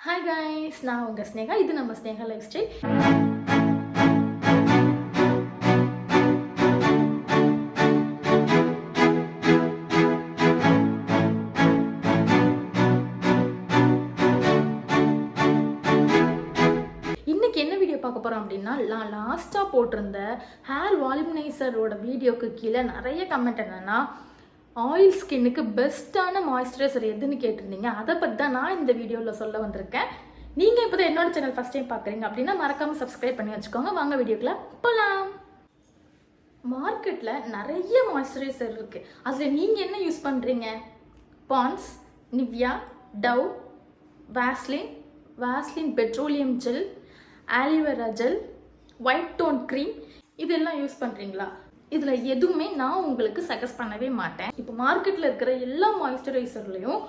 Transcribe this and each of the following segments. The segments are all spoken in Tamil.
ஹாய் கைஸ் நான் உங்கள் ஸ்னேகா. இது நம்ம ஸ்னேகா லைஃப் ஸ்டைல் இன்னைக்கு என்ன வீடியோ பார்க்க போகிறோம் அப்படின்னா நான் லாஸ்ட்டாக போட்டிருந்த ஹேர் வால்யூமினைசரோட வீடியோக்கு கீழே நிறைய கமெண்ட் என்னென்னா ஆயில் ஸ்கின்னுக்கு பெஸ்ட்டான மாய்ஸ்சரைசர் எதுன்னு கேட்டிருந்தீங்க அதை பற்றி தான் நான் இந்த வீடியோவில் சொல்ல வந்திருக்கேன். நீங்கள் இப்போ தான் என்னோட சேனல் ஃபஸ்ட் டைம் பார்க்குறீங்க அப்படின்னா மறக்காமல் சப்ஸ்கிரைப் பண்ணி வச்சுக்கோங்க. வாங்க வீடியோக்குள்ள போகலாம் மார்க்கெட்டில் நிறைய மாய்ஸ்சரைசர் இருக்குது அதில் நீங்கள் என்ன யூஸ் பண்ணுறீங்க Pond's Nivea Dove Vaseline Vaseline petroleum gel aloe vera gel white tone cream இதெல்லாம் யூஸ் பண்ணுறீங்களா இதில் எதுவுமே நான் உங்களுக்கு சஜஸ்ட் பண்ணவே மாட்டேன். இப்போ மார்க்கெட்டில் இருக்கிற எல்லா மாய்ஸ்சரைசர்லேயும்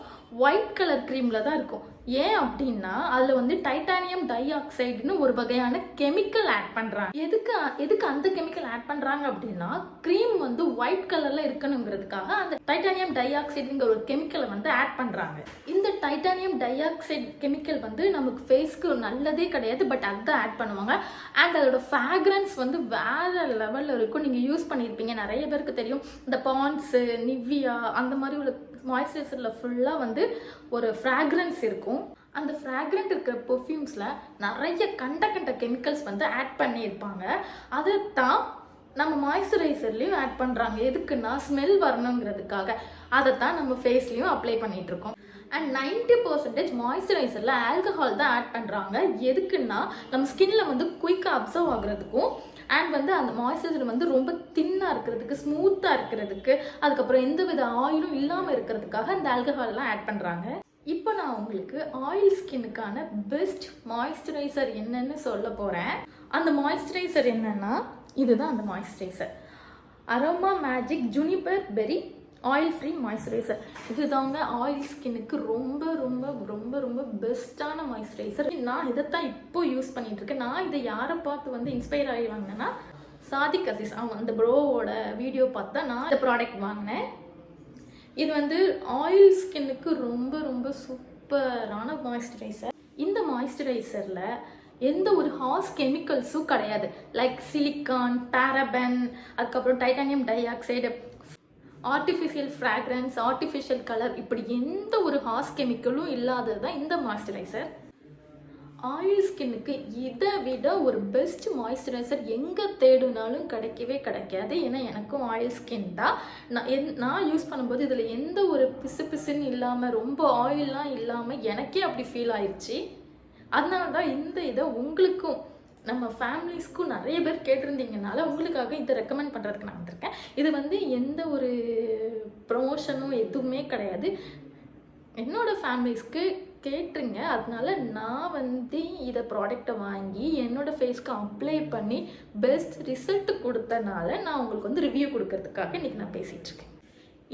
ஒயிட் கலர் க்ரீமில் தான் இருக்கும். ஏன் அப்படின்னா அதில் வந்து டைட்டானியம் டை ஆக்சைடுன்னு ஒரு வகையான கெமிக்கல் ஆட் பண்ணுறாங்க எதுக்கு எதுக்கு அந்த கெமிக்கல் ஆட் பண்ணுறாங்க அப்படின்னா க்ரீம் வந்து ஒயிட் கலரில் இருக்கணுங்கிறதுக்காக அந்த டைட்டானியம் டை ஆக்சைடுங்கிற ஒரு கெமிக்கலை வந்து ஆட் பண்ணுறாங்க இந்த டைட்டானியம் டை ஆக்சைடு கெமிக்கல் வந்து நமக்கு ஃபேஸ்க்கு நல்லதே கிடையாது பட் அதுதான் ஆட் பண்ணுவாங்க. அண்ட் அதோட ஃப்ராக்ரன்ஸ் வந்து வேற லெவலில் இருக்கும். நீங்கள் யூஸ் பண்ணியிருப்பீங்க நிறைய பேருக்கு தெரியும். இந்த பான்ஸு நிவ்யா அந்த மாதிரி உள்ள மாய்ஸ்சரைசரில் ஃபுல்லாக வந்து ஒரு ஃப்ராக்ரன்ஸ் இருக்கும். அந்த ஃப்ராக்ரண்ட் இருக்கிற பெர்ஃப்யூம்ஸில் நிறைய கண்ட கண்ட கெமிக்கல்ஸ் வந்து ஆட் பண்ணியிருப்பாங்க. அதை தான் நம்ம மாய்ஸ்சரைசர்லேயும் ஆட் பண்ணுறாங்க எதுக்குன்னா ஸ்மெல் வரணுங்கிறதுக்காக. அதை தான் நம்ம ஃபேஸ்லேயும் அப்ளை பண்ணிகிட்ருக்கோம் இருக்கோம். அண்ட் நைன்டி பர்சன்டேஜ் மாய்ஸ்சரைசரில் ஆல்கஹால் தான் ஆட் பண்ணுறாங்க எதுக்குன்னா நம்ம ஸ்கின்ல வந்து குயிக்காக அப்சர்வ் ஆகுறதுக்கும் அண்ட் வந்து அந்த மாய்ஸ்சரைசர் வந்து ரொம்ப தின்னாக இருக்கிறதுக்கு ஸ்மூத்தாக இருக்கிறதுக்கு அதுக்கப்புறம் எந்த வித ஆயிலும் இல்லாமல் இருக்கிறதுக்காக அந்த ஆல்கஹால்லாம் ஆட் பண்ணுறாங்க இப்போ நான் உங்களுக்கு ஆயில் ஸ்கின்னுக்கான பெஸ்ட் மாய்ஸ்சரைசர் என்னன்னு சொல்ல போகிறேன் அந்த மாய்ஸ்சரைசர் என்னன்னா இதுதான் அந்த moisturiser aroma magic juniper berry oil free moisturiser இதுதாங்க ஆயில் ஸ்கின்னுக்கு ரொம்ப ரொம்ப ரொம்ப ரொம்ப பெஸ்ட்டான மாய்ஸ்சரைசர் நான் இதைத்தான் இப்போ யூஸ் பண்ணிட்டு இருக்கேன் நான் இதை யாரை பார்த்து வந்து இன்ஸ்பயர் ஆகி வாங்கினேன்னா சாதிக் அசீஸ் அவங்க அந்த ப்ரோவோட வீடியோ பார்த்து தான் நான் இந்த ப்ராடக்ட் வாங்கினேன். இது வந்து ஆயில் ஸ்கின்னுக்கு ரொம்ப ரொம்ப சூப்பரான மாய்ஸ்சரைசர் இந்த மாய்ஸ்சரைசரில் எந்த ஒரு ஹார்ஸ் கெமிக்கல்ஸும் கிடையாது. லைக் சிலிக்கான் பேரபன் அதுக்கப்புறம் titanium dioxide artificial fragrance artificial colour இப்படி எந்த ஒரு ஹார்ஸ் கெமிக்கலும் இல்லாதது தான் இந்த மாய்ஸ்சரைசர் ஆயில் ஸ்கின்னுக்கு இதை விட ஒரு பெஸ்ட் மாய்ஸ்சரைசர் எங்கே தேடினாலும் கிடைக்கவே கிடைக்காது. ஏன்னா எனக்கும் ஆயில் ஸ்கின் தான். நான் என் நான் யூஸ் பண்ணும்போது இதில் எந்த ஒரு பிசு பிசுன்னு இல்லாமல் ரொம்ப ஆயில்லாம் இல்லாமல் எனக்கே அப்படி ஃபீல் ஆயிடுச்சு அதனால தான் இந்த இதை உங்களுக்கும் நம்ம ஃபேமிலிஸ்க்கும் நிறைய பேர் கேட்டிருந்தீங்கனால உங்களுக்காக இதை ரெக்கமெண்ட் பண்ணுறதுக்கு நான் வந்திருக்கேன். இது வந்து எந்த ஒரு ப்ரொமோஷனும் எதுவுமே கிடையாது. என்னோடய ஃபேமிலிஸ்க்கு கேட்டுருங்க. அதனால நான் வந்து இதை ப்ராடக்டை வாங்கி என்னோடய ஃபேஸ்க்கு அப்ளை பண்ணி பெஸ்ட் ரிசல்ட் கொடுத்தனால நான் உங்களுக்கு வந்து ரிவ்யூ கொடுக்கறதுக்காக இன்றைக்கி நான் பேசிகிட்ருக்கேன்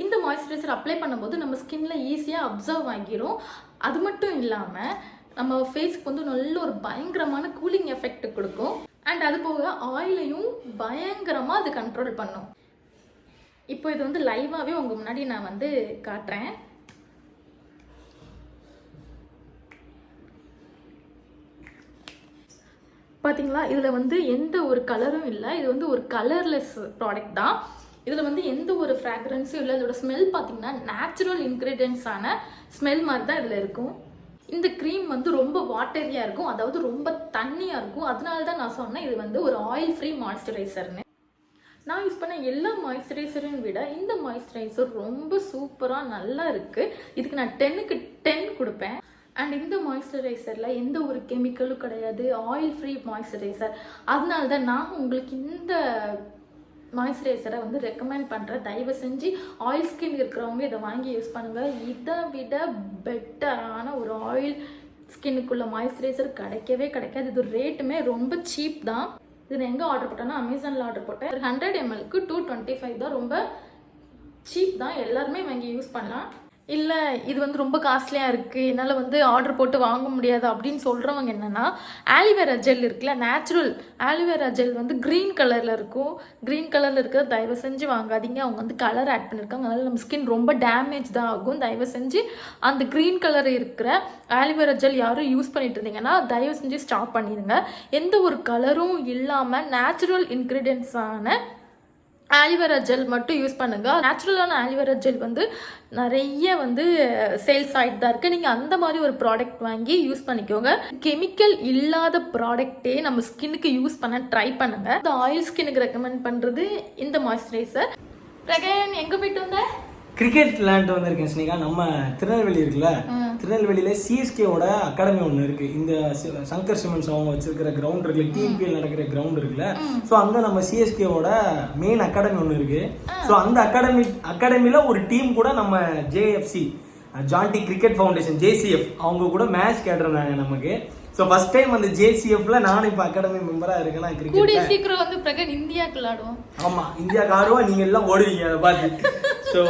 இந்த மாய்ஸ்சரைசர் அப்ளை பண்ணும்போது நம்ம ஸ்கின்ல ஈஸியாக அப்சர்வ் ஆகிரும். அது மட்டும் இல்லாமல் நம்ம ஃபேஸ்க்கு வந்து நல்ல ஒரு பயங்கரமான கூலிங் எஃபெக்ட் கொடுக்கும். அண்ட் அது போக ஆயிலையும் பயங்கரமாக அது கண்ட்ரோல் பண்ணும். இப்போ இது வந்து லைவாகவே உங்கள் முன்னாடி நான் வந்து காட்டுறேன். பார்த்தீங்களா இதில் வந்து எந்த ஒரு கலரும் இல்லை. இது வந்து ஒரு கலர்லெஸ் ப்ராடக்ட் தான். இதில் வந்து எந்த ஒரு ஃப்ராக்ரன்ஸும் இல்லை. இதோட ஸ்மெல் பார்த்தீங்கன்னா நேச்சுரல் இன்க்ரீடியன்ஸான ஸ்மெல் மாதிரி தான் இதில் இருக்கும். இந்த க்ரீம் வந்து ரொம்ப வாட்டரியாக இருக்கும். அதாவது ரொம்ப தண்ணியாக இருக்கும். அதனால தான் நான் சொன்னேன் இது வந்து ஒரு ஆயில் ஃப்ரீ மாய்ஸ்சரைசர்னு நான் யூஸ் பண்ண எல்லா மாய்ஸ்சரைசரையும் விட இந்த மாய்ஸ்சரைசர் ரொம்ப சூப்பராக நல்லா இருக்குது இதுக்கு நான் டென்னுக்கு டென் கொடுப்பேன். அண்ட் இந்த மாய்ஸ்சரைசரில் எந்த ஒரு கெமிக்கலும் கிடையாது. ஆயில் ஃப்ரீ மாய்ஸ்சரைசர் அதனால தான் நான் உங்களுக்கு இந்த மாய்ஸ்சரைசரை வந்து ரெக்கமெண்ட் பண்ணுறேன் தயவு செஞ்சு ஆயில் ஸ்கின் இருக்கிறவங்க இதை வாங்கி யூஸ் பண்ணுங்கள் இதை விட பெட்டரான ஒரு ஆயில் ஸ்கின்னுக்குள்ள மாய்ஸ்சரைசர் கிடைக்கவே கிடைக்காது. இது ரேட்டுமே ரொம்ப சீப் தான். இது நான் எங்கே ஆர்டர் போட்டேன்னா அமேசானில் ஆர்டர் போட்டேன். ஹண்ட்ரட் எம்எல்க்கு டூ டுவெண்ட்டி ஃபைவ் தான். ரொம்ப சீப் தான். எல்லாருமே வாங்கி யூஸ் பண்ணலாம். இல்லை இது வந்து ரொம்ப காஸ்ட்லியாக இருக்குது என்னால் வந்து ஆர்டர் போட்டு வாங்க முடியாது அப்படின்னு சொல்கிறவங்க என்னென்னா ஆலிவேரா ஜெல் இருக்குல்ல நேச்சுரல் ஆலிவேரா ஜெல் வந்து க்ரீன் கலரில் இருக்கும். க்ரீன் கலரில் இருக்கிறத தயவு செஞ்சு வாங்காதீங்க. அவங்க வந்து கலர் ஆட் பண்ணியிருக்காங்க அதனால் நம்ம ஸ்கின் ரொம்ப டேமேஜ் தான் ஆகும். தயவு செஞ்சு அந்த க்ரீன் கலர் இருக்கிற ஆலிவேரா ஜெல் யாரும் யூஸ் பண்ணிட்டு இருந்தீங்கன்னா தயவு செஞ்சு ஸ்டாப் பண்ணிடுங்க. எந்த ஒரு கலரும் இல்லாமல் நேச்சுரல் இன்க்ரீடியன்ஸான ஆலிவேரா ஜெல் மட்டும் யூஸ் பண்ணுங்க. நேச்சுரலான ஆலிவேரா ஜெல் வந்து நிறைய வந்து சேல்ஸ் ஆகிட்டு தான் இருக்குது நீங்கள் அந்த மாதிரி ஒரு ப்ராடக்ட் வாங்கி யூஸ் பண்ணிக்கோங்க. கெமிக்கல் இல்லாத ப்ராடக்ட்டே நம்ம ஸ்கின்னுக்கு யூஸ் பண்ண ட்ரை பண்ணுங்க. இந்த ஆயில் ஸ்கின்னுக்கு ரெக்கமெண்ட் பண்ணுறது இந்த மாய்ஸ்சரைசர் பிரகன் எங்கே போயிட்டு வந்தேன் கிரிக்கெட் விளையாண்டு வந்திருக்கேன் ஸ்னேகா. நம்ம திருநெல்வேலி இருக்குல்ல? திருநெல்வேலியில சிஎஸ்கேவோட அகாடமி ஒன்று இருக்கு. இந்த சங்கர் சிமெண்ட்ஸ் அவங்க வச்சிருக்கிற கிரவுண்ட் இருக்குல்ல டிபிஎல் நடக்கிற கிரவுண்ட் இருக்குல்ல. ஸோ அங்க நம்ம சிஎஸ்கேவோட மெயின் அகாடமி ஒன்று இருக்கு. ஸோ அந்த அகாடமி அகாடமில ஒரு டீம் கூட நம்ம J F C Jonty cricket foundation J C F அவங்க கூட மேட்ச் கேட்டிருந்தாங்க நமக்கு. ஸோ ஃபர்ஸ்ட் டைம் அந்த ஜேசிஎஃப்ல நானும் இப்போ அகாடமி மெம்பரா இருக்கேன். கிரிக்கெட் கூடிய சீக்கிரம் வந்து பிரகன் இந்தியாவுக்கு விளாடுவோம் ஆமா இந்தியா ஆடுவா நீங்க எல்லாம் ஓடுவீங்க அதை பார்த்து. ஸோ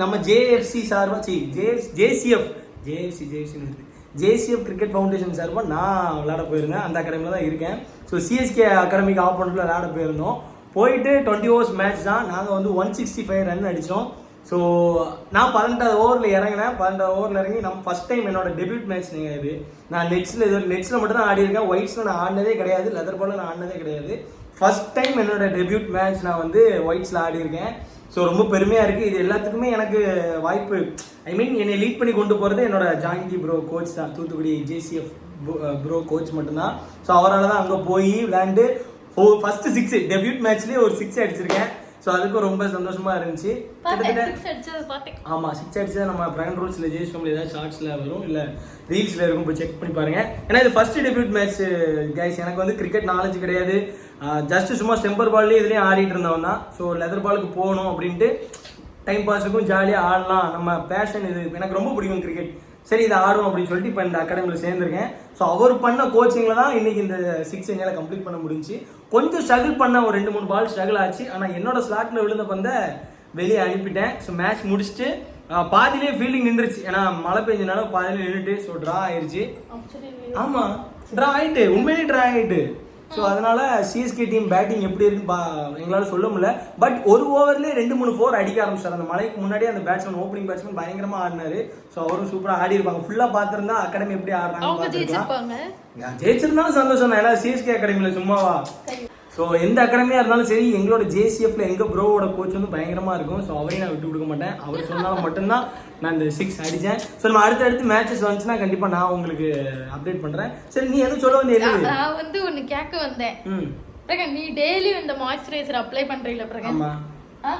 நம்ம ஜேஎஃப்சி சார்பா சி ஜேஎஃப் ஜேசிஎஃப் ஜேஎஃப்சி ஜேஎஃப்சின்னு இருக்கு. ஜேசிஎஃப் கிரிக்கெட் ஃபவுண்டேஷன் சார்பா நான் விளையாட போயிருந்தேன். அந்த அகாடமியில் தான் இருக்கேன். ஸோ சிஎஸ்கே அகாடமிக்கு ஆப்போனண்ட்டில் விளையாட போயிருந்தோம். போயிட்டு டுவெண்ட்டி ஓவர்ஸ் மேட்ச் தான். நாங்கள் வந்து ஒன் சிக்ஸ்டி ஃபைவ் ரன் அடித்தோம் ஸோ நான் பன்னெண்டாவது ஓவரில் இறங்கினேன். பன்னெண்டாவது ஓவரில் இறங்கி நம்ம ஃபஸ்ட் டைம் என்னோட டெபியூட் மேட்ச் நீங்கள் இது. நான் நெட்ஸில் இது நெட்ஸில் மட்டும் தான் ஆடி இருக்கேன் ஒயிட்ஸில் நான் ஆடினதே கிடையாது. லெதர் பாலில் நான் ஆடினதே கிடையாது. ஃபஸ்ட் டைம் என்னோட டெபியூட் மேட்ச் நான் வந்து ஒயிட்ஸில் ஆடியிருக்கேன். ஸோ ரொம்ப பெருமையாக இருக்குது இது எல்லாத்துக்குமே எனக்கு வாய்ப்பு ஐ மீன் என்னை லீட் பண்ணி கொண்டு போகிறது என்னோட ஜாயிண்டி ப்ரோ கோச் தான். தூத்துக்குடி ஜேசிஎஃப் ப்ரோ கோச் மட்டும்தான். ஸோ அவரால் தான் அங்கே போய் விளையாண்டு ஓ ஃபஸ்ட்டு சிக்ஸ் டெபியூட் மேட்ச்லேயே ஒரு சிக்ஸ் அடிச்சிருக்கேன். ஸோ அதுக்கும் ரொம்ப சந்தோஷமாக இருந்துச்சு. கிட்டத்தட்ட சிக்ஸ் அடிச்சதை ஆமாம் சிக்ஸ் அடிச்சா நம்ம பிராண்ட் ரூல்ஸில் ஜெயிச்சு நம்மள ஏதாவது ஷார்ட்ஸில் வரும் இல்லை ரீல்ஸில் இருக்கும் போய் செக் பண்ணி பாருங்க. ஏன்னா இது ஃபர்ஸ்ட் டெபியூட் மேட்ச் கைஸ் எனக்கு வந்து கிரிக்கெட் நாலேஜ் கிடையாது. ஜஸ்ட் சும்மா ஸ்டெம்பர் பால்லே இதுலேயும் ஆடிட்டு இருந்தவன் தான். ஸோ லெதர் பாலுக்கு போகணும் அப்படின்ட்டு டைம் பாஸுக்கும் ஜாலியாக ஆடலாம். நம்ம பேஷன் இது. எனக்கு ரொம்ப பிடிக்கும் கிரிக்கெட் சரி இதை ஆடும் அப்படின்னு சொல்லிட்டு இப்போ இந்த அகாடமியில் சேர்ந்துருக்கேன். ஸோ அவர் பண்ண கோச்சிங்கில் தான் இன்னைக்கு இந்த சிக்ஸ் என்னால் கம்ப்ளீட் பண்ண முடிஞ்சுச்சு கொஞ்சம் ஸ்ட்ரகிள் பண்ண ஒரு ரெண்டு மூணு பால் ஸ்ட்ரகிள் ஆச்சு. ஆனால் என்னோட ஸ்லாட்டில் விழுந்த பந்தை வெளியே அனுப்பிட்டேன். ஸோ மேட்ச் முடிச்சுட்டு ஆஹ், பாதியிலே ஃபீல்டிங் நின்றுச்சு. ஏன்னா மழை பெஞ்சனால பாதியிலே நின்றுட்டு ஸோ ட்ரா ஆயிருச்சு. ஆமா ட்ரா ஆயிட்டு. உண்மையிலேயே ட்ரா ஆயிட்டு. ஸோ அதனால சிஎஸ்கே டீம் பேட்டிங் எப்படி இருக்குன்னு பா எங்களால சொல்ல முடியல. பட் ஒரு ஓவர்லேயே ரெண்டு மூணு ஃபோர் அடிக்க ஆரம்பிச்சார். அந்த மழைக்கு முன்னாடியே அந்த பேட்ஸ்மேன் ஓப்பனிங் பேட்ஸ்மேன் பயங்கரமா ஆடினாரு. ஸோ அவரும் சூப்பரா ஆடி இருப்பாங்க ஃபுல்லா பார்த்திருந்தா அகாடமி எப்படி ஆடுறாங்க அவங்க பார்த்திருக்கலாம் ஜெயிச்சிருப்பாங்க. ஜெயிச்சிருந்தாலும் சந்தோஷம் தான் ஏன்னா சிஎஸ்கே அகாடமியில் சும்மாவா? ஸோ எந்த அகாடமியாக இருந்தாலும் சரி எங்களோட ஜேசிஎஃப்ல எங்க ப்ரோவோட கோச் வந்து பயங்கரமா இருக்கும். ஸோ அவரையும் நான் விட்டு கொடுக்க மாட்டேன். அவர் சொன்னாலும் மட்டும்தான் நான் இந்த சிக்ஸ் அடித்தேன் ஸோ நம்ம அடுத்து அடுத்து மேட்சஸ் வந்துச்சுன்னா கண்டிப்பா நான் உங்களுக்கு அப்டேட் பண்றேன். சரி நீ எதுவும் சொல்ல வந்து நான் வந்து ஒன்னு கேட்க வந்தேன். ம். நீ டெய்லி இந்த மாய்ஸ்சரைசர் அப்ளை பண்றீல பிரகன் ஆமா. ஆ?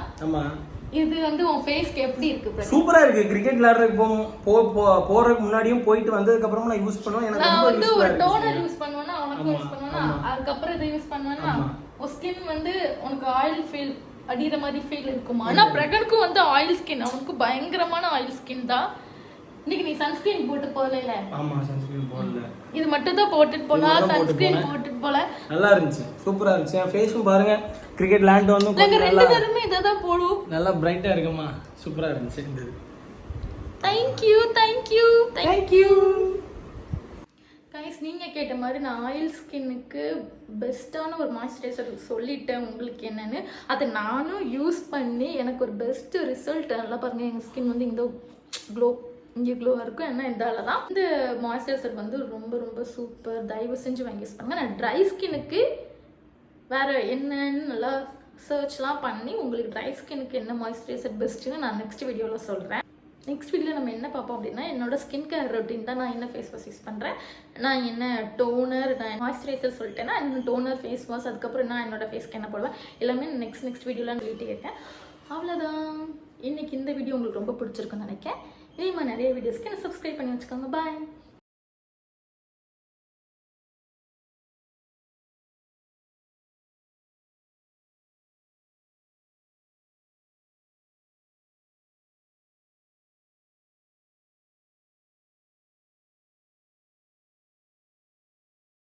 இது வந்து உன் ஃபேஸ்க்கு எப்படி இருக்கு சூப்பரா இருக்கு. கிரிக்கெட் விளையாடுறதுக்கு போ போ- போறதுக்கு முன்னாடியும் போயிட்டு வந்ததுக்கு அப்புறமா நான் யூஸ் பண்ணுவேன் எனக்கு நான் வந்து ஒரு டோனர் யூஸ் பண்ணுவேன்னா உனக்கு யூஸ் பண்ணுவேன்னா ஆமா. அதுக்கப்புறம் இதை யூஸ் பண்ணுவேன்னா ஆமா. உன் ஸ்கின் வந்து உனக்கு ஆயில் ஃபீல் அடிக்கிற மாதிரி ஃபீல் இருக்குமா. ஆனா பிரகனுக்கும் வந்து ஆயில் ஸ்கின் அவனுக்கு பயங்கரமான ஆயில் ஸ்கின் தான். இன்னைக்கு நீ சன்ஸ்கிரீன் போட்டு போகல ஆமா சன்ஸ்கிரீன் போடல. இது மட்டும் தான் போட்டுட்டு போட்டு சன்ஸ்கிரீன். போட்டுட்டு போல. நல்லா இருந்துச்சு. சூப்பரா இருந்துச்சு. என் ஃபேஸும் பாருங்க. கிரிக்கெட் விளையாண்டு வந்து நாங்க ரெண்டு பேருமே இதை தான் போடுவோம். நல்லா பிரைட்டா இருக்குமா? சூப்பரா இருந்துச்சு. இந்த இது. தேங்க்யூ தேங்க்யூ தேங்க்யூ கைஸ் நீங்கள் கேட்ட மாதிரி நான் ஆயில் ஸ்கின்னுக்கு பெஸ்ட்டான ஒரு மாய்ஸ்சரைசர் சொல்லிட்டேன். உங்களுக்கு என்னன்னு. அதை நானும் யூஸ் பண்ணி எனக்கு ஒரு பெஸ்ட் ரிசல்ட் நல்லா பாருங்கள் எங்கள் ஸ்கின் வந்து இந்த க்ளோ இங்கே க்ளோவாக இருக்கும். என்ன இதால தான். இந்த மாய்ஸ்சரைசர் வந்து ரொம்ப ரொம்ப சூப்பர் தயவு செஞ்சு வாங்கி யூஸ் பண்ணுங்க. நான் ட்ரை ஸ்கின்னுக்கு வேறு என்னன்னு நல்லா சர்ச்லாம் பண்ணி உங்களுக்கு ட்ரை ஸ்கின்னுக்கு என்ன மாய்ஸ்சரைசர் பெஸ்ட்டுன்னு நான் நெக்ஸ்ட் வீடியோவில் சொல்கிறேன் நெக்ஸ்ட் வீடியோ நம்ம என்ன பார்ப்போம் அப்படின்னா என்னோட ஸ்கின் கேர் ரொட்டீன் தான் நான் என்ன ஃபேஸ் வாஷ் யூஸ் பண்ணுறேன் நான் என்ன டோனர் நான் மாய்ஸ்சரைசர் சொல்லிட்டேன்னா இன்னும் டோனர் ஃபேஸ் வாஷ் அதுக்கப்புறம் நான் என்னோட ஃபேஸ்க்கு என்ன போடுவேன் எல்லாமே நெக்ஸ்ட் நெக்ஸ்ட் வீடியோவில் சொல்லிட்டு இருக்கேன். அவ்வளோதான் இன்னைக்கு இந்த வீடியோ உங்களுக்கு ரொம்ப பிடிச்சிருக்குன்னு நினைக்கிறேன். இதே மாதிரி நிறைய வீடியோஸ்க்கு என்ன சப்ஸ்கிரைப் பண்ணி வச்சுக்கோங்க. பாய்